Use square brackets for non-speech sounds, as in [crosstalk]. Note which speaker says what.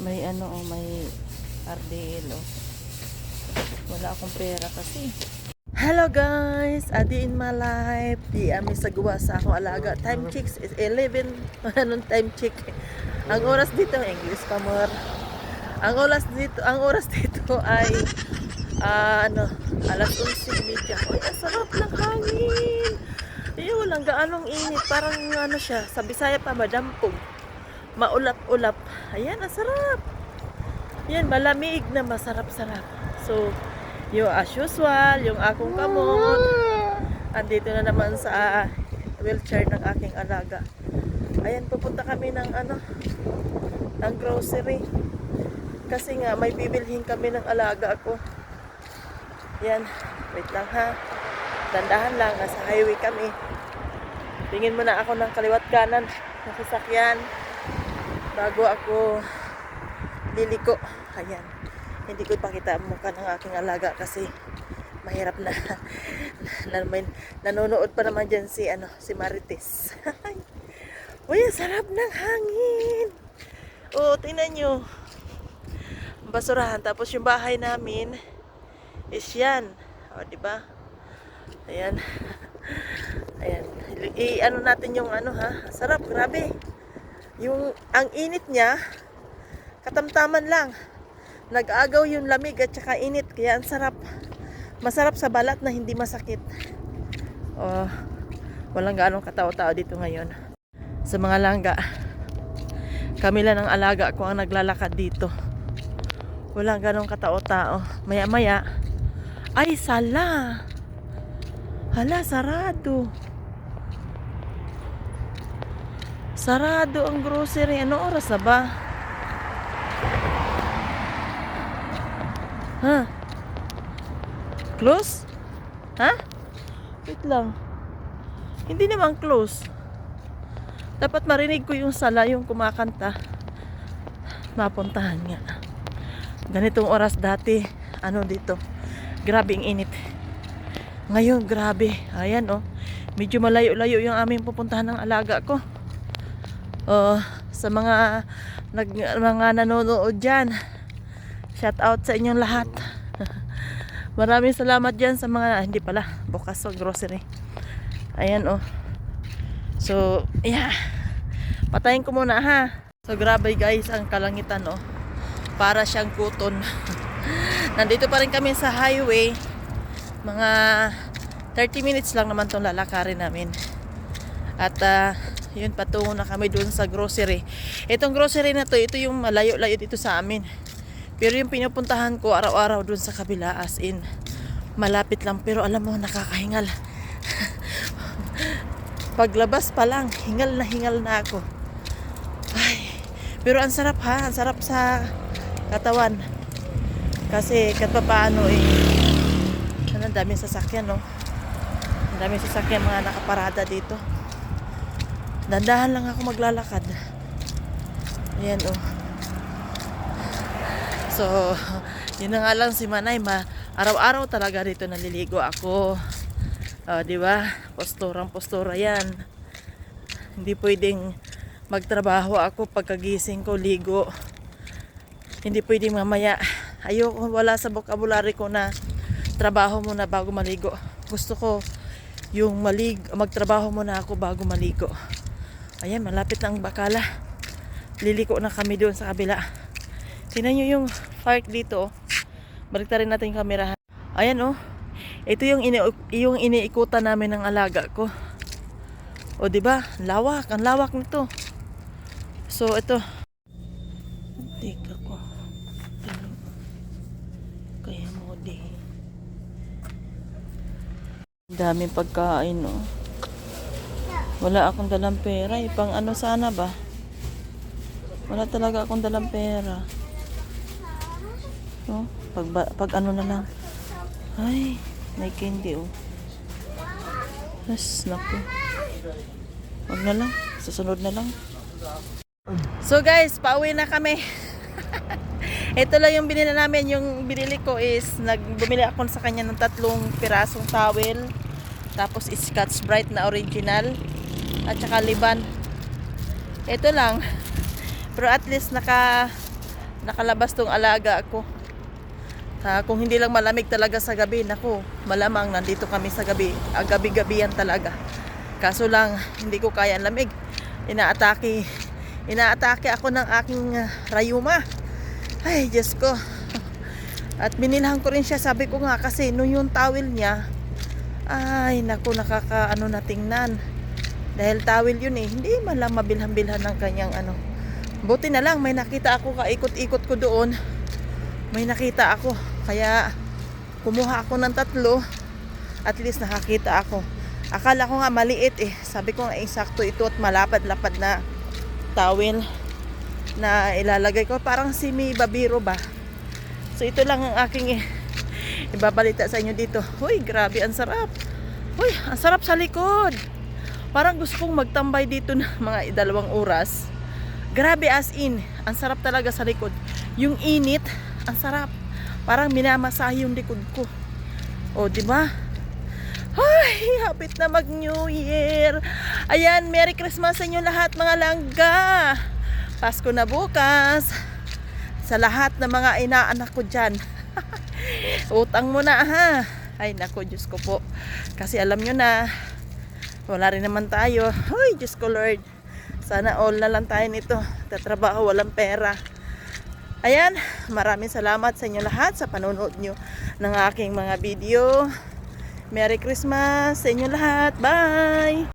Speaker 1: May ano, oh, may RDL, oh. Wala akong pera kasi. Hello guys! Adi in my life. Di ami sagwa sa akong alaga. Time checks is 11. Anong [laughs] time check? Ang oras dito, English pa more. Ang oras dito, ang oras dito ay ah, ano, alas 11.30. Uy, ang sarap ng hangin. Ay, walang gaanong init. Parang ano siya, sa Bisaya pa, madampog. Maulap-ulap. Ayan, ang sarap. Yan, malamig na masarap-sarap. So, yung as usual, yung akong kamot, andito na naman sa wheelchair ng aking alaga. Ayan, pupunta kami ng ano, ng grocery. Kasi nga, may bibilhin kami ng alaga ko. Yan, wait lang ha. Dandahan lang, nasa highway kami. Tingin muna ako ng kaliwat kanan ng sasakyan bago ako liliko. Ayan. Hindi ko ipakita ang mukha ng aking alaga kasi mahirap na, na may, nanonood pa naman dyan si, ano, si Marites. [laughs] Uy, sarap ng hangin. Oo, tingnan nyo. Basurahan. Tapos yung bahay namin is yan. O, di ba? Ayan. [laughs] Ayan. I, ano natin yung ano ha. Sarap, grabe. Yung, ang init niya, katamtaman lang. Nag-agaw yung lamig at saka init. Kaya ang sarap. Masarap sa balat na hindi masakit. Oh, walang ganong katao-tao dito ngayon. Sa mga langga, kami lang ang alaga ko ang naglalakad dito. Walang ganong katao-tao. Maya-maya, ay sala. Hala, sarado. Sarado ang grocery. Ano oras na ba? Ha? Close? Ha? Wait lang. Hindi naman close. Dapat marinig ko yung sala, yung kumakanta. Mapuntahan nga. Ganitong oras dati, ano dito, grabe ang init. Ngayon, grabe. Ayan, oh. Medyo malayo-layo yung aming pupuntahan ng alaga ko. Oh, sa mga nag, mga nanonood diyan. Shout out sa inyong lahat. [laughs] Maraming salamat diyan sa mga hindi pala bukas sa grocery. Ayan oh. So, yeah. Patayin ko muna ha. So, grabe guys ang kalangitan oh. Para siyang kuton. [laughs] Nandito pa rin kami sa highway. Mga 30 minutes lang naman tong lalakarin namin. At ah, yun patungo na kami doon sa grocery. Itong grocery na to, ito yung malayo-layo dito sa amin. Pero yung pinupuntahan ko araw-araw doon sa kabila as in malapit lang pero alam mo nakakahingal. [laughs] Paglabas pa lang, hingal na hingal na ako. Ay, pero ang sarap ha, ang sarap sa katawan. Kasi kahit pa paano eh, ano, ang daming sasakyan no. Ang daming sasakyan mga nakaparada dito. Dandahan lang ako maglalakad. Ayan oh. So, yun na nga lang si Manay, ma araw-araw talaga dito naliligo ako. Oh, di ba? Posturang postura 'yan. Hindi pwedeng magtrabaho ako pagkagising ko ligo. Hindi pwedeng mamaya. Ayoko wala sa vocabulary ko na trabaho muna bago maligo. Gusto ko yung malig magtrabaho muna ako bago maligo. Ayan, malapit na ang bakala. Liliko na kami doon sa kabila. Tingnan nyo yung park dito. Balik rin natin yung kamera. Ayan oh. Ito yung, ini yung iniikutan namin ng alaga ko. O di ba? Lawak, ang lawak nito. So ito. Teka ko. Kaya mo di. Daming pagkain oh. Wala akong dalang pera. Eh. Pang ano sana ba? Wala talaga akong dalang pera. So, pag, ba- pag ano na lang. Ay, may candy oh. Yes, naku. Wag na lang. Susunod na lang. So guys, pauwi na kami. [laughs] Ito lang yung binili namin. Yung binili ko is, nagbumili ako sa kanya ng tatlong pirasong towel. Tapos Scotch Brite na original. At saka liban. Ito lang. [laughs] Pero at least naka nakalabas tong alaga ko. Ah, kung hindi lang malamig talaga sa gabi, nako, malamang nandito kami sa gabi. Ah, gabi-gabihan talaga. Kaso lang, hindi ko kaya ang lamig. Inaatake, inaatake ako ng aking ah, rayuma. Ay, Diyos ko. [laughs] At binilhan ko rin siya, sabi ko nga kasi nung yung towel niya, ay, naku, nakaka ano na tingnan. Dahil towel yun eh, hindi man lang mabilhan-bilhan ng kanyang ano. Buti na lang, may nakita ako kaikot-ikot ko doon. May nakita ako. Kaya, kumuha ako ng tatlo. At least nakakita ako. Akala ko nga maliit eh. Sabi ko nga eh, sakto ito at malapad-lapad na towel na ilalagay ko. Parang si Mi Babiro ba? So ito lang ang aking eh, ibabalita sa inyo dito. Uy, grabe, ang sarap. Uy, ang sarap sa likod. Parang gusto kong magtambay dito na [laughs] mga dalawang oras. Grabe as in, ang sarap talaga sa likod. Yung init, ang sarap. Parang minamasahe yung likod ko. O, di ba? Ay, hapit na mag New Year. Ayan, Merry Christmas sa inyo lahat mga langga. Pasko na bukas. Sa lahat ng mga inaanak ko dyan. [laughs] Utang mo na ha. Ay, nako, Diyos ko po. Kasi alam nyo na, wala rin naman tayo. Ay, Diyos ko Lord. Sana all na lang tayo nito. Tatrabaho, walang pera. Ayan, maraming salamat sa inyo lahat sa panonood nyo ng aking mga video. Merry Christmas sa inyo lahat. Bye!